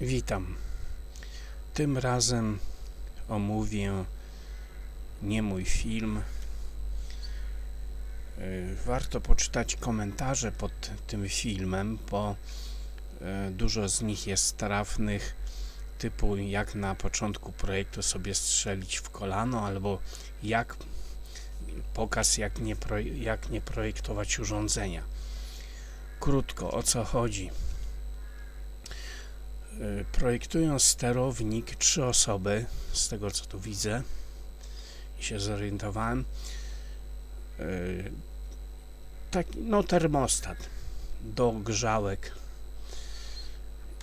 Witam. Tym razem omówię nie mój film. Y, Warto poczytać komentarze pod tym filmem, bo y, dużo z nich jest trafnych, typu jak na początku projektu sobie strzelić w kolano, albo jak pokaz jak nie, jak nie projektować urządzenia. Krótko, o co chodzi? Y, Projektują sterownik trzy osoby, z tego co tu widzę i się zorientowałem. Y, Taki, no termostat do grzałek.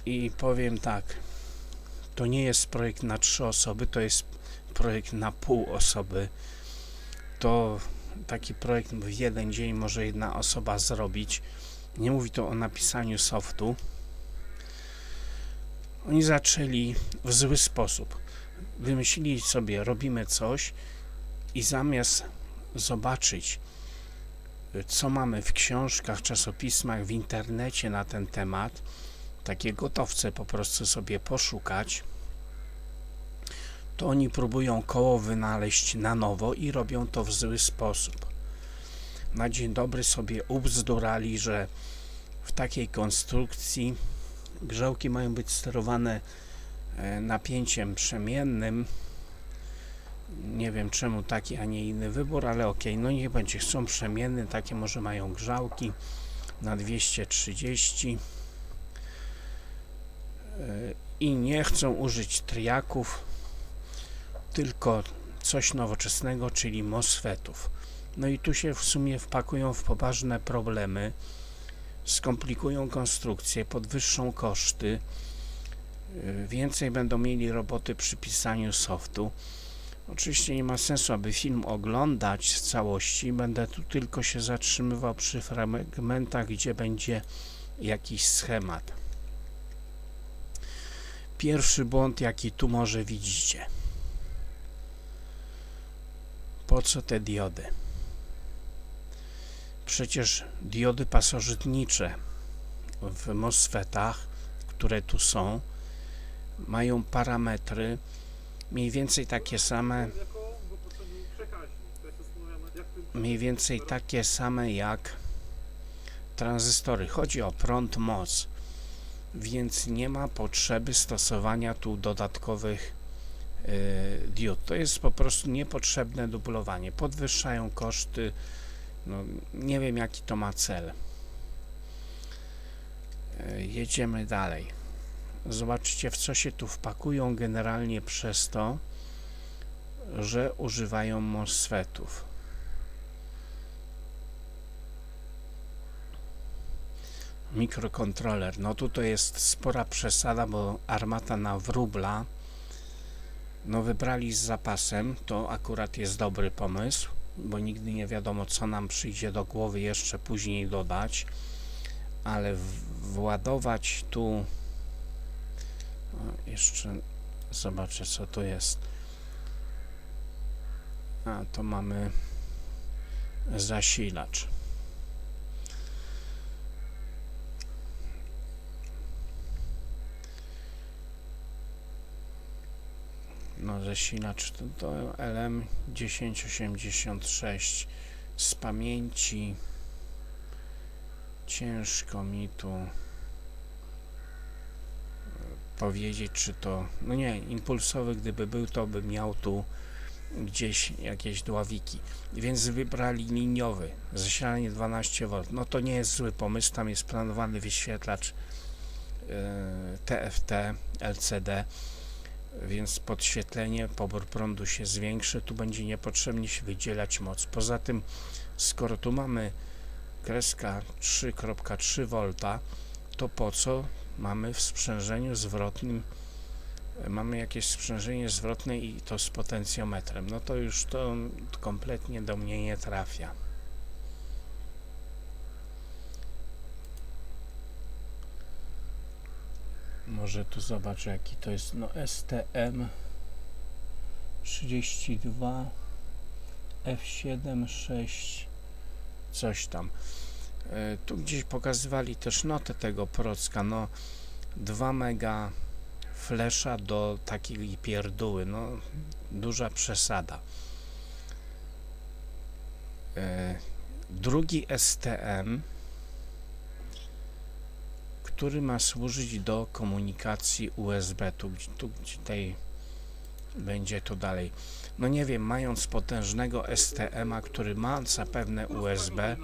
I powiem tak, to nie jest projekt na trzy osoby, to jest projekt na pół osoby. To taki projekt w jeden dzień może jedna osoba zrobić. Nie mówi to o napisaniu softu. Oni zaczęli w zły sposób. Wymyślili sobie, robimy coś i zamiast zobaczyć, co mamy w książkach, czasopismach, w internecie na ten temat, takie gotowce po prostu sobie poszukać, to oni próbują koło wynaleźć na nowo i robią to w zły sposób. Na dzień dobry sobie ubzdurali, że w takiej konstrukcji grzałki mają być sterowane e, napięciem przemiennym. Nie wiem czemu taki, a nie inny wybór, ale ok, no niech będzie. Są przemienne, takie może mają grzałki na 230 e, i nie chcą użyć triaków, tylko coś nowoczesnego, czyli MOSFETów. No i tu się w sumie wpakują w poważne problemy skomplikują konstrukcję, podwyższą koszty, yy, więcej będą mieli roboty przy pisaniu softu. Oczywiście nie ma sensu, aby film oglądać w całości. Będę tu tylko się zatrzymywał przy fragmentach, gdzie będzie jakiś schemat. Pierwszy błąd, jaki tu może widzicie. Po co te diody? Przecież diody pasożytnicze w MOSFETach, które tu są, mają parametry mniej więcej takie same, mniej więcej takie same jak tranzystory. Chodzi o prąd, moc, więc nie ma potrzeby stosowania tu dodatkowych yy, diod. To jest po prostu niepotrzebne dublowanie. Podwyższają koszty no, nie wiem jaki to ma cel. E, jedziemy dalej. Zobaczcie w co się tu wpakują generalnie przez to, że używają MOSFETów. Mikrokontroler. No tu to jest spora przesada, bo armata na wróbla no wybrali z zapasem, to akurat jest dobry pomysł bo nigdy nie wiadomo, co nam przyjdzie do głowy jeszcze później dodać, ale władować tu o, jeszcze zobaczę, co to jest. A, to mamy zasilacz. No zasilacz to, to LM1086 z pamięci ciężko mi tu e, powiedzieć czy to, no nie, impulsowy gdyby był to by miał tu gdzieś jakieś dławiki, więc wybrali liniowy, zasilanie 12V, no to nie jest zły pomysł, tam jest planowany wyświetlacz yy, TFT LCD więc podświetlenie, pobór prądu się zwiększy, tu będzie niepotrzebnie się wydzielać moc. Poza tym, skoro tu mamy kreska 3.3 V, to po co mamy w sprzężeniu zwrotnym mamy jakieś sprzężenie zwrotne i to z potencjometrem, no to już to kompletnie do mnie nie trafia. Może tu zobaczę jaki to jest. No STM 32 F7 6 coś tam. E, tu gdzieś pokazywali też notę tego procka. No 2 mega flesza do takiej pierdóły. No, duża przesada. E, drugi STM, który ma służyć do komunikacji USB. Tu, tu tej będzie to dalej. No nie wiem, mając potężnego STM-a, który ma zapewne USB,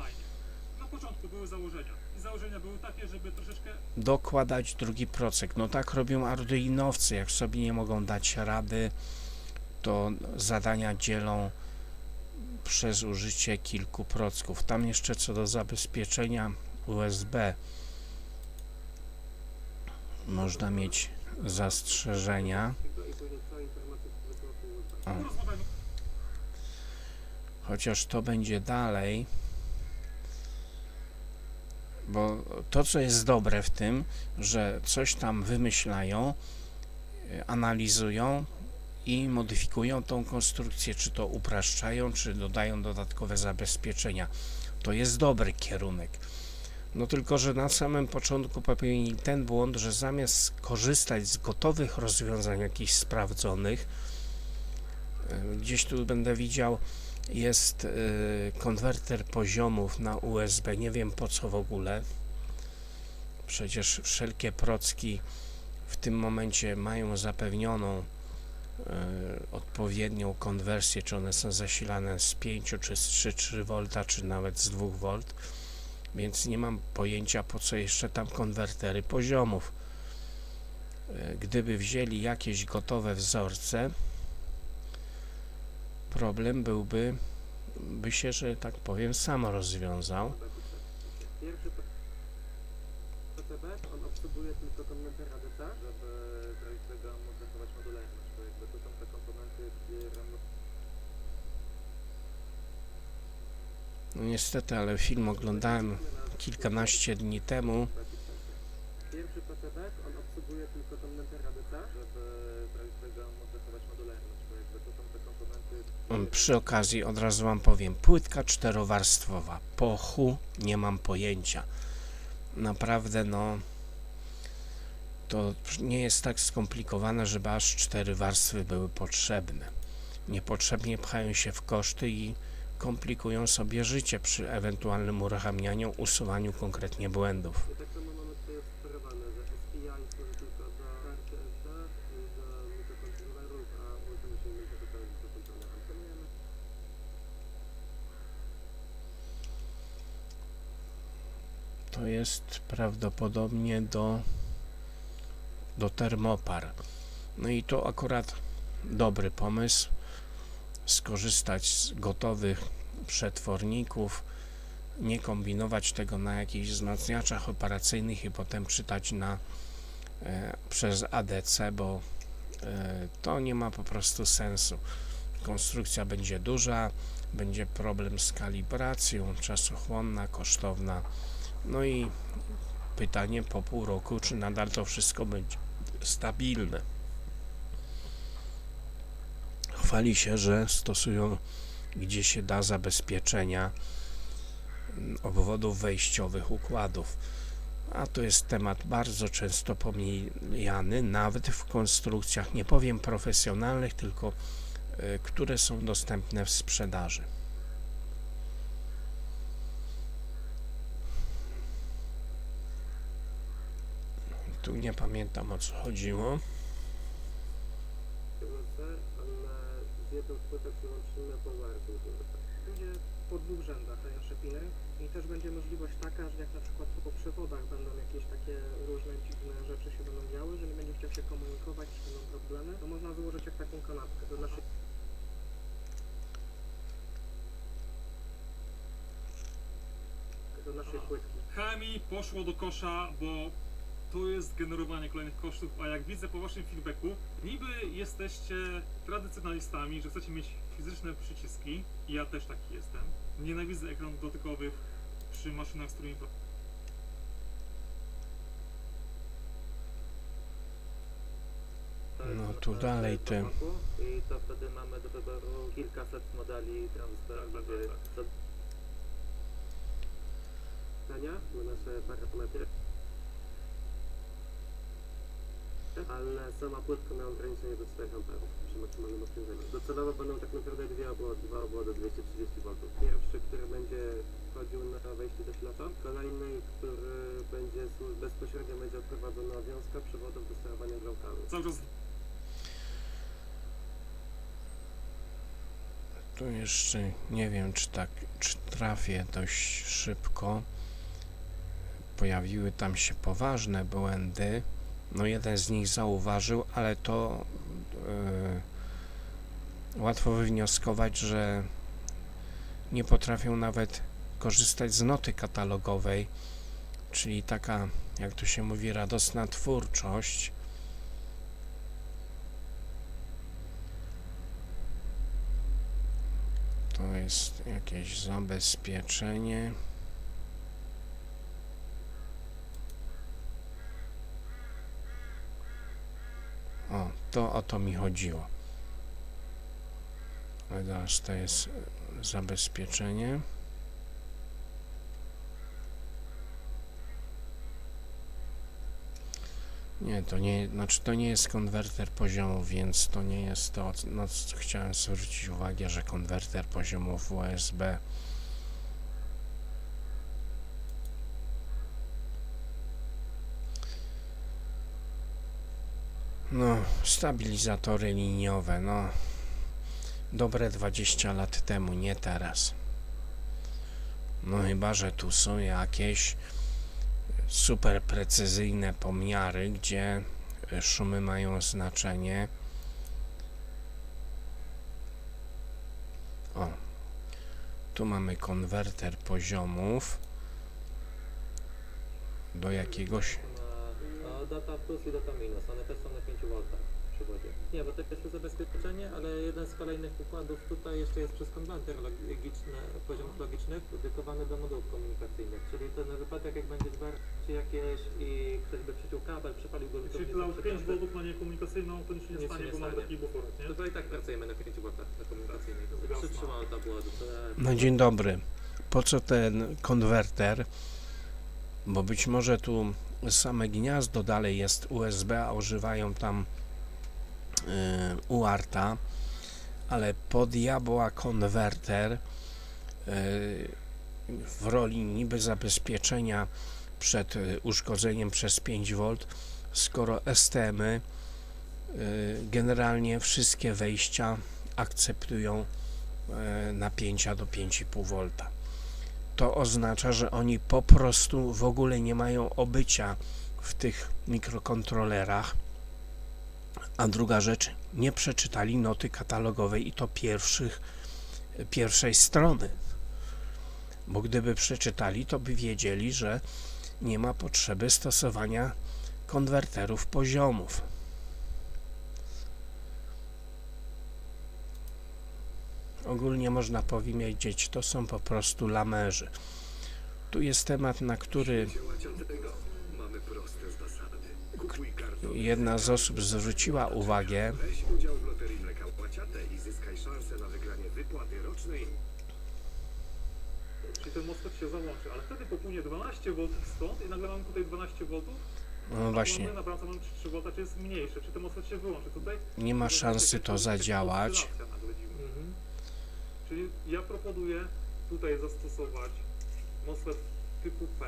dokładać drugi procek. No tak robią arduinowcy, jak sobie nie mogą dać rady, to zadania dzielą przez użycie kilku procków. Tam jeszcze co do zabezpieczenia USB można mieć zastrzeżenia. O. chociaż to będzie dalej, bo to, co jest dobre w tym, że coś tam wymyślają, y, analizują i modyfikują tą konstrukcję, czy to upraszczają, czy dodają dodatkowe zabezpieczenia. To jest dobry kierunek. No tylko, że na samym początku popełnili ten błąd, że zamiast korzystać z gotowych rozwiązań, jakichś sprawdzonych, y, gdzieś tu będę widział, jest y, konwerter poziomów na USB. Nie wiem po co w ogóle. Przecież wszelkie procki w tym momencie mają zapewnioną y, odpowiednią konwersję, czy one są zasilane z 5 czy z 3,3 V, czy nawet z 2 V. Więc nie mam pojęcia po co jeszcze tam konwertery poziomów. Y, Gdyby wzięli jakieś gotowe wzorce, problem byłby, by się, że tak powiem, sam rozwiązał. Tylko komponenty, No niestety, ale film oglądałem kilkanaście dni temu. Pierwszy on obsługuje tylko komputer ADC, żeby zrobić tego modularność, bo jakby tu są te komponenty, Przy okazji od razu wam powiem, płytka czterowarstwowa. Po chu nie mam pojęcia. Naprawdę, no, to nie jest tak skomplikowane, żeby aż cztery warstwy były potrzebne. Niepotrzebnie pchają się w koszty i komplikują sobie życie przy ewentualnym uruchamianiu, usuwaniu konkretnie błędów. To jest prawdopodobnie do, do termopar. No i to akurat dobry pomysł. Skorzystać z gotowych przetworników, nie kombinować tego na jakichś wzmacniaczach operacyjnych i potem czytać na, e, przez ADC, bo e, to nie ma po prostu sensu. Konstrukcja będzie duża, będzie problem z kalibracją, czasochłonna, kosztowna. No i pytanie po pół roku, czy nadal to wszystko będzie stabilne. Chwali się, że stosują gdzie się da zabezpieczenia mm, obwodów wejściowych układów. A to jest temat bardzo często pomijany, nawet w konstrukcjach, nie powiem profesjonalnych, tylko y, które są dostępne w sprzedaży. Tu nie pamiętam o co chodziło. USB, ale z jedną płytą przyłączymy po wartu. Będzie po dwóch rzędach najnowsze piny i też będzie możliwość taka, że jak na przykład po przewodach będą jakieś takie różne dziwne rzeczy się będą działy, że nie będzie chciał się komunikować, czy będą problemy, to można złożyć jak taką kanapkę do naszej do naszej płytki. chemii poszło do kosza, bo to jest generowanie kolejnych kosztów, a jak widzę po waszym feedbacku, niby jesteście tradycjonalistami, że chcecie mieć fizyczne przyciski i ja też taki jestem. Nienawidzę ekranów dotykowych przy maszynach, z którymi No tu dalej te I to wtedy mamy do wyboru kilkaset modeli tranzysterów, Tak, tak, tak, na nasze parametry. Ale sama płytka miała ograniczenie do 4 amperów przy maksymalnym obciążeniu. Docelowo będą tak naprawdę dwie obwody, dwa obwody 230 V. Pierwszy, który będzie wchodził na wejście do silacza, kolejny, który będzie bezpośrednio będzie odprowadzona wiązka przewodów do sterowania. Cały czas Tu jeszcze nie wiem, czy tak, czy trafię dość szybko. Pojawiły tam się poważne błędy. No jeden z nich zauważył, ale to yy, łatwo wywnioskować, że nie potrafią nawet korzystać z noty katalogowej, czyli taka, jak to się mówi, radosna twórczość. To jest jakieś zabezpieczenie. O, to o to mi chodziło. Ale to jest zabezpieczenie. Nie, to nie, znaczy to nie jest konwerter poziomu, więc to nie jest to, na co chciałem zwrócić uwagę, że konwerter poziomów USB No, stabilizatory liniowe, no dobre 20 lat temu, nie teraz. No chyba, że tu są jakieś super precyzyjne pomiary, gdzie szumy mają znaczenie. O, tu mamy konwerter poziomów do jakiegoś. Ma data plus i data minus, one też są na 5 V w przywodzie. Nie, bo to jest zabezpieczenie, ale jeden z kolejnych układów tutaj jeszcze jest przez konwerter logiczny, poziomów logicznych dedykowany do modułów komunikacyjnych, czyli to na wypadek jak będzie zwarcie jakieś i ktoś by przyciął kabel, przepalił go Czyli dla 5 przeciął- V na niekomunikacyjną to nic się nie Nic stanie, się bo nie mamy taki buforek, nie? To i tak pracujemy na 5 V na komunikacyjnej. Zgadza. 3 V była do No dzień dobry. Po co ten konwerter? Bo być może tu same gniazdo dalej jest USB, a używają tam yy, UARTA, ale po diabła konwerter yy, w roli niby zabezpieczenia przed y, uszkodzeniem przez 5V, skoro STM-y y, generalnie wszystkie wejścia akceptują e, napięcia do 5,5 V. To oznacza, że oni po prostu w ogóle nie mają obycia w tych mikrokontrolerach. A druga rzecz, nie przeczytali noty katalogowej i to pierwszych, pierwszej strony. Bo gdyby przeczytali, to by wiedzieli, że nie ma potrzeby stosowania konwerterów poziomów. Ogólnie można powiedzieć, to są po prostu lamerzy. Tu jest temat, na który jedna z osób zwróciła uwagę. Czyli ten MOSFET się załączy, ale wtedy popłynie 12 V stąd i nagle mamy tutaj 12 V. No właśnie, na bramce mamy 3 V, czy jest mniejsze, czy ten MOSFET się wyłączy. Tutaj nie ma szansy to zadziałać. Czyli ja proponuję tutaj zastosować MOSFET typu P,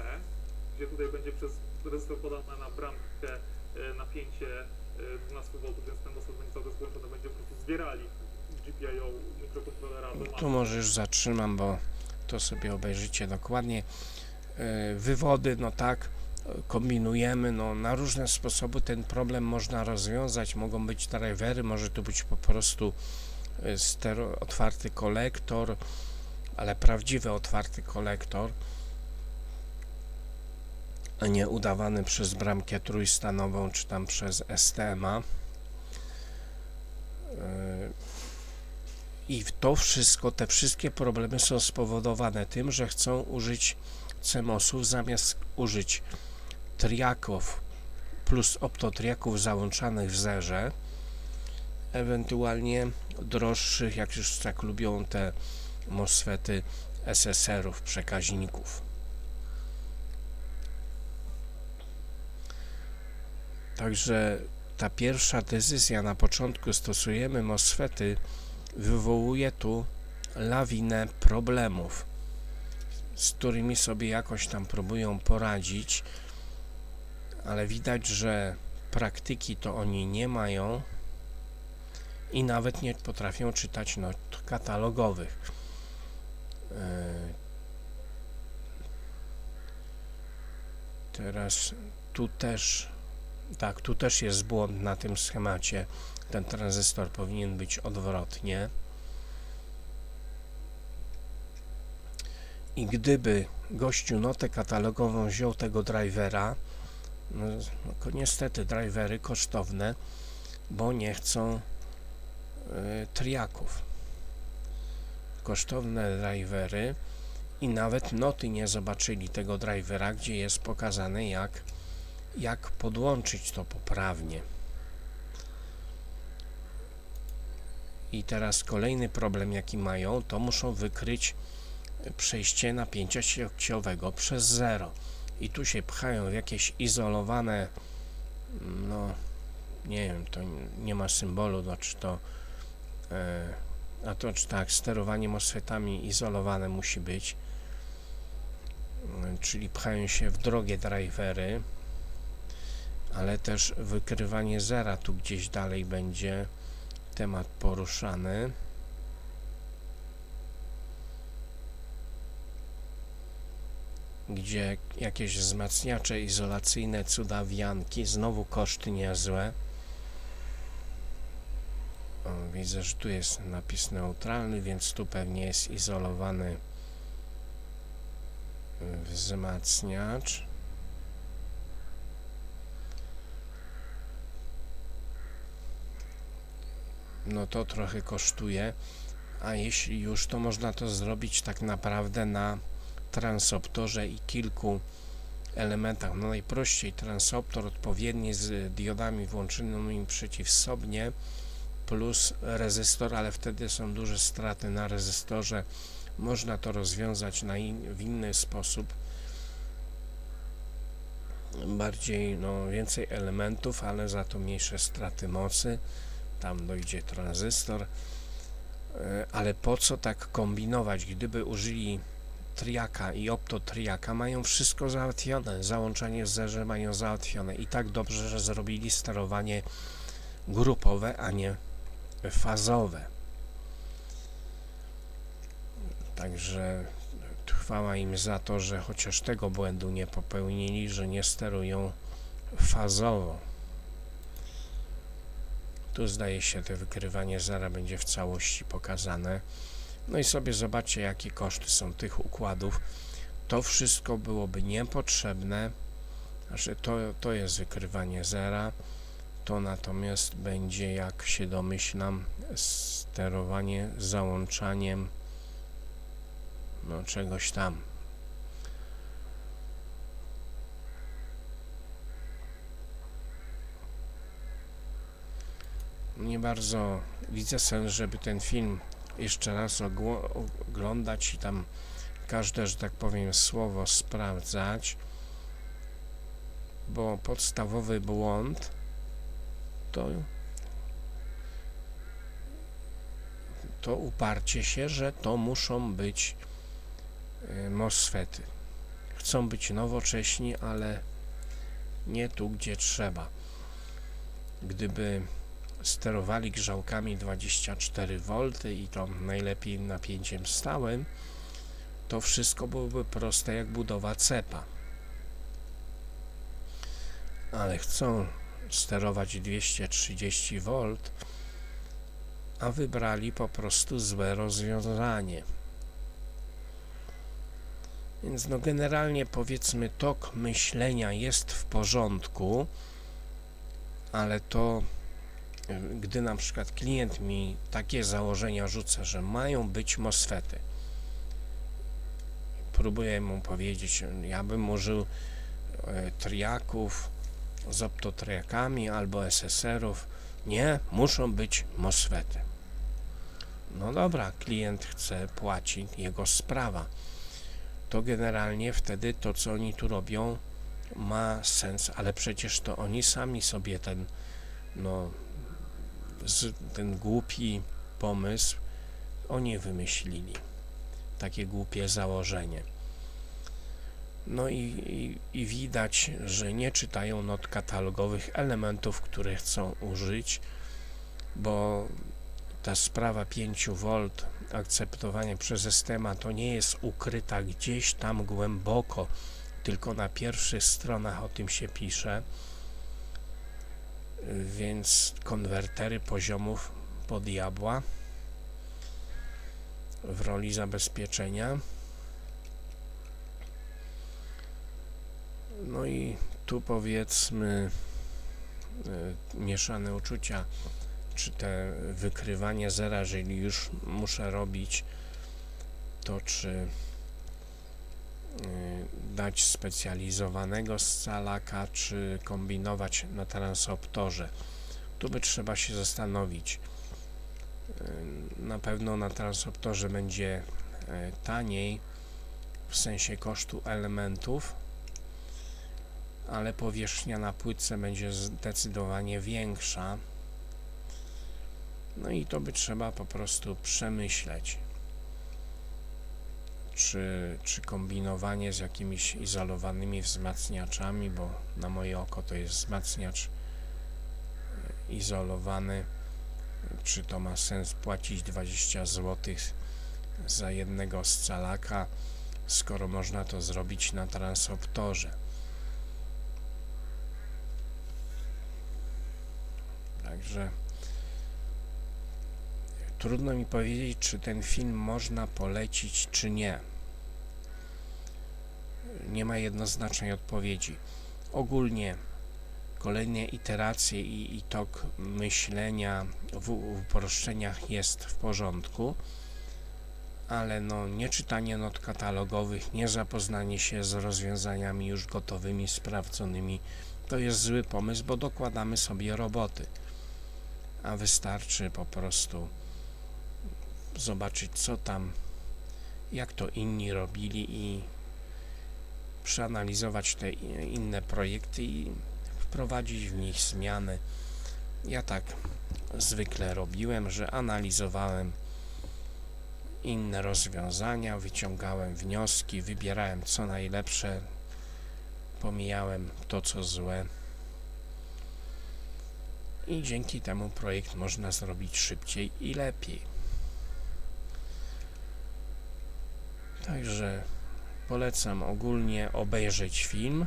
gdzie tutaj będzie przez rezystor podane na bramkę e, napięcie e, 12 V, więc ten MOSFET będzie cały czas będzie po prostu zbierali GPIO mikrokontrolera. Tu może już zatrzymam, bo to sobie obejrzycie dokładnie. E, Wywody, no tak, e, kombinujemy, no na różne sposoby ten problem można rozwiązać. Mogą być drivery, może tu być po prostu e, stero, otwarty kolektor, ale prawdziwy otwarty kolektor, a nie udawany przez bramkę trójstanową, czy tam przez STMA. E, I to wszystko, te wszystkie problemy są spowodowane tym, że chcą użyć CMOS-ów zamiast użyć triaków plus optotriaków załączanych w zerze, ewentualnie droższych, jak już tak lubią te MOSFETy SSR-ów, przekaźników. Także ta pierwsza decyzja na początku stosujemy MOSFETy wywołuje tu lawinę problemów, z którymi sobie jakoś tam próbują poradzić, ale widać, że praktyki to oni nie mają i nawet nie potrafią czytać not katalogowych. Yy, Teraz tu też, tak, tu też jest błąd na tym schemacie. Ten tranzystor powinien być odwrotnie. I gdyby gościu notę katalogową wziął tego drivera, no, no niestety drivery kosztowne, bo nie chcą triaków. Kosztowne drivery i nawet noty nie zobaczyli tego drivera, gdzie jest pokazane jak, jak podłączyć to poprawnie. I teraz kolejny problem jaki mają, to muszą wykryć przejście napięcia sieciowego przez zero. I tu się pchają w jakieś izolowane, no nie wiem, to nie ma symbolu, no, czy to e, a to czy tak, sterowanie MOSFETami izolowane musi być, Mm, czyli pchają się w drogie drivery, ale też wykrywanie zera tu gdzieś dalej będzie temat poruszany. Gdzie jakieś wzmacniacze izolacyjne, cudawianki, znowu koszty niezłe. Widzę, że tu jest napis neutralny, więc tu pewnie jest izolowany wzmacniacz. No to trochę kosztuje, a jeśli już, to można to zrobić tak naprawdę na transoptorze i kilku elementach. No najprościej transoptor odpowiedni z diodami włączonymi przeciwsobnie plus rezystor, ale wtedy są duże straty na rezystorze. Można to rozwiązać na in, w inny sposób. Bardziej, no, więcej elementów, ale za to mniejsze straty mocy. Tam dojdzie tranzystor. E, Ale po co tak kombinować? Gdyby użyli triaka i optotriaka, mają wszystko załatwione. Załączanie z zerze mają załatwione. I tak dobrze, że zrobili sterowanie grupowe, a nie fazowe. Także chwała im za to, że chociaż tego błędu nie popełnili, że nie sterują fazowo. Tu zdaje się, to wykrywanie zera będzie w całości pokazane. No i sobie zobaczcie, jakie koszty są tych układów. To wszystko byłoby niepotrzebne. Znaczy, to, to jest wykrywanie zera. To natomiast będzie, jak się domyślam, sterowanie załączaniem no czegoś tam. Nie bardzo widzę sens, żeby ten film jeszcze raz oglądać i tam każde, że tak powiem, słowo sprawdzać, bo podstawowy błąd to to uparcie się, że to muszą być y, MOSFETy. Chcą być nowocześni, ale nie tu, gdzie trzeba. Gdyby sterowali grzałkami 24V i to najlepiej napięciem stałym, to wszystko byłoby proste jak budowa cepa. Ale chcą sterować 230V, a wybrali po prostu złe rozwiązanie. Więc no generalnie powiedzmy tok myślenia jest w porządku, ale to gdy na przykład klient mi takie założenia rzuca, że mają być MOSFETy, próbuję mu powiedzieć, ja bym użył e, triaków z optotriakami albo SSR-ów, nie, muszą być MOSFETy. No dobra, klient chce, płaci, jego sprawa. To generalnie wtedy to, co oni tu robią, ma sens, ale przecież to oni sami sobie ten no, ten głupi pomysł oni wymyślili. Takie głupie założenie. No i, i, i widać, że nie czytają not katalogowych elementów, które chcą użyć, bo ta sprawa 5V akceptowania przez Estema to nie jest ukryta gdzieś tam głęboko, tylko na pierwszych stronach o tym się pisze, więc konwertery poziomów po diabła w roli zabezpieczenia. No i tu powiedzmy y, mieszane uczucia, czy te wykrywanie zera, jeżeli już muszę robić, to czy y, dać specjalizowanego scalaka, czy kombinować na transoptorze. Tu by trzeba się zastanowić. Y, Na pewno na transoptorze będzie taniej w sensie kosztu elementów, ale powierzchnia na płytce będzie zdecydowanie większa. No i to by trzeba po prostu przemyśleć. Czy, czy kombinowanie z jakimiś izolowanymi wzmacniaczami, bo na moje oko to jest wzmacniacz e, izolowany, czy to ma sens płacić 20 zł za jednego scalaka, skoro można to zrobić na transoptorze. Także trudno mi powiedzieć, czy ten film można polecić, czy nie. Nie ma jednoznacznej odpowiedzi. Ogólnie kolejne iteracje i, i tok myślenia w w uproszczeniach jest w porządku, ale no nie czytanie not katalogowych, nie zapoznanie się z rozwiązaniami już gotowymi, sprawdzonymi, to jest zły pomysł, bo dokładamy sobie roboty a wystarczy po prostu zobaczyć, co tam, jak to inni robili i przeanalizować te inne projekty i wprowadzić w nich zmiany. Ja tak zwykle robiłem, że analizowałem inne rozwiązania, wyciągałem wnioski, wybierałem co najlepsze, pomijałem to, co złe i dzięki temu projekt można zrobić szybciej i lepiej. Także polecam ogólnie obejrzeć film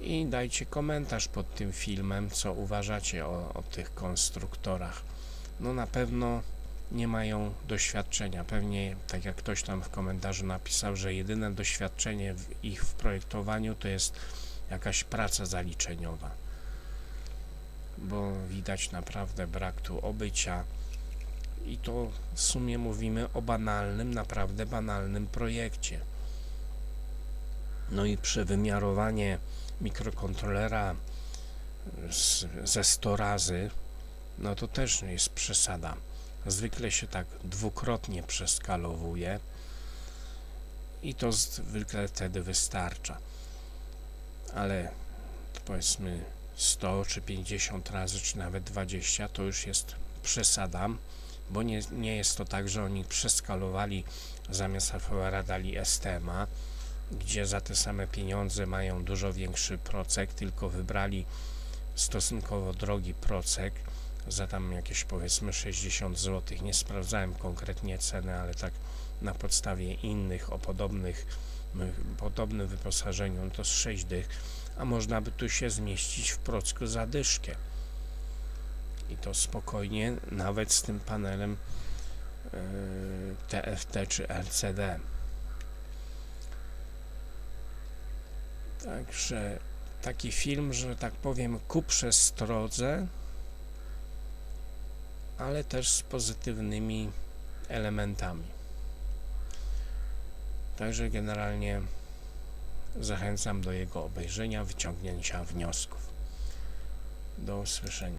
i dajcie komentarz pod tym filmem, co uważacie o, o tych konstruktorach. No na pewno nie mają doświadczenia. Pewnie, tak jak ktoś tam w komentarzu napisał, że jedyne doświadczenie w ich w projektowaniu to jest jakaś praca zaliczeniowa bo widać naprawdę brak tu obycia i to w sumie mówimy o banalnym, naprawdę banalnym projekcie. No i przewymiarowanie mikrokontrolera z, ze 100 razy, no to też jest przesada. Zwykle się tak dwukrotnie przeskalowuje i to zwykle wtedy wystarcza. Ale powiedzmy 100 czy 50 razy, czy nawet 20, to już jest przesada, bo nie, nie jest to tak, że oni przeskalowali zamiast FVR dali STMA, gdzie za te same pieniądze mają dużo większy procek, tylko wybrali stosunkowo drogi procek za tam jakieś powiedzmy 60 zł. Nie sprawdzałem konkretnie ceny, ale tak na podstawie innych o podobnych, podobnym wyposażeniu, to z 6 dych a można by tu się zmieścić w procku zadyszkę. I to spokojnie, nawet z tym panelem TFT czy LCD. Także taki film, że tak powiem, ku przestrodze, ale też z pozytywnymi elementami. Także generalnie Zachęcam do jego obejrzenia, wyciągnięcia wniosków. Do usłyszenia.